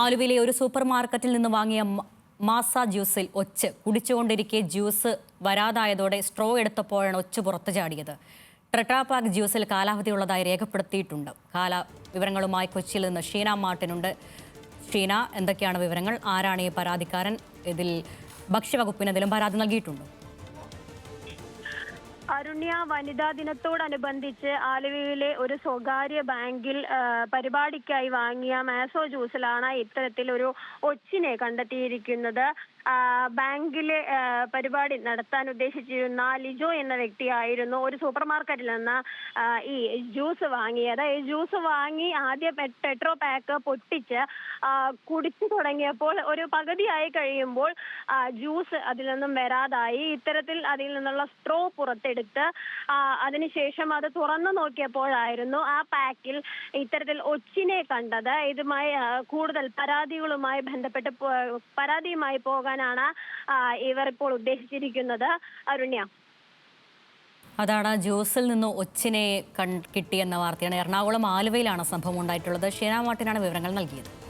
ആലുവയിലെ ഒരു സൂപ്പർ മാർക്കറ്റിൽ നിന്ന് വാങ്ങിയ മാസ ജ്യൂസിൽ ഒച്ച്. കുടിച്ചുകൊണ്ടിരിക്കെ ജ്യൂസ് വരാതായതോടെ സ്ട്രോ എടുത്തപ്പോഴാണ് ഒച്ച് പുറത്തു ചാടിയത്. ട്രെട്രാപാക് ജ്യൂസിൽ കാലാവധിയുള്ളതായി രേഖപ്പെടുത്തിയിട്ടുണ്ട്. കാല വിവരങ്ങളുമായി കൊച്ചിയിൽ നിന്ന് ഷീന മാർട്ടിനുണ്ട്. ഷീന എന്തൊക്കെയാണ് വിവരങ്ങൾ? ആരാണ് ഈ പരാതിക്കാരൻ? ഇതിൽ ഭക്ഷ്യവകുപ്പിനെതിലും പരാതി നൽകിയിട്ടുണ്ടോ. അരുണ്യ വനിതാ ദിനത്തോടനുബന്ധിച്ച് ആലുവയിലെ ഒരു സ്വകാര്യ ബാങ്കിൽ പരിപാടിക്കായി വാങ്ങിയ മാസോ ജ്യൂസിലാണ് ഇത്തരത്തിൽ ഒരു ഒച്ചിനെ കണ്ടെത്തിയിരിക്കുന്നത്. ബാങ്കിലെ പരിപാടി നടത്താൻ ഉദ്ദേശിച്ചിരുന്ന ലിജോ എന്ന വ്യക്തിയായിരുന്നു ഒരു സൂപ്പർ മാർക്കറ്റിൽ നിന്ന് ഈ ജ്യൂസ് വാങ്ങിയത്. ഈ ജ്യൂസ് വാങ്ങി ആദ്യം പെട്രോ പാക്ക് പൊട്ടിച്ച് കുടിച്ചു തുടങ്ങിയപ്പോൾ ഒരു പകുതിയായി കഴിയുമ്പോൾ ജ്യൂസ് അതിൽ നിന്നും വരാതായി. ഇത്തരത്തിൽ അതിൽ നിന്നുള്ള സ്ട്രോ പുറത്തെടുത്ത് ആ, അതിനുശേഷം അത് തുറന്നു നോക്കിയപ്പോഴായിരുന്നു ആ പാക്കിൽ ഇത്തരത്തിൽ ഒച്ചിനെ കണ്ടത്. ഇതുമായി കൂടുതൽ പരാതികളുമായി ബന്ധപ്പെട്ട് പരാതിയുമായി പോകാനാണ് ഇവർ ഇപ്പോൾ ഉദ്ദേശിച്ചിരിക്കുന്നത്. അരുണ്യ. അതാണ് ജോസിൽ നിന്ന് ഒച്ചിനെ കൺ കിട്ടിയെന്ന വാർത്തയാണ്. എറണാകുളം ആലുവയിലാണ് സംഭവം ഉണ്ടായിട്ടുള്ളത്. ഷീന മാർട്ടിനാണ് വിവരങ്ങൾ നൽകിയത്.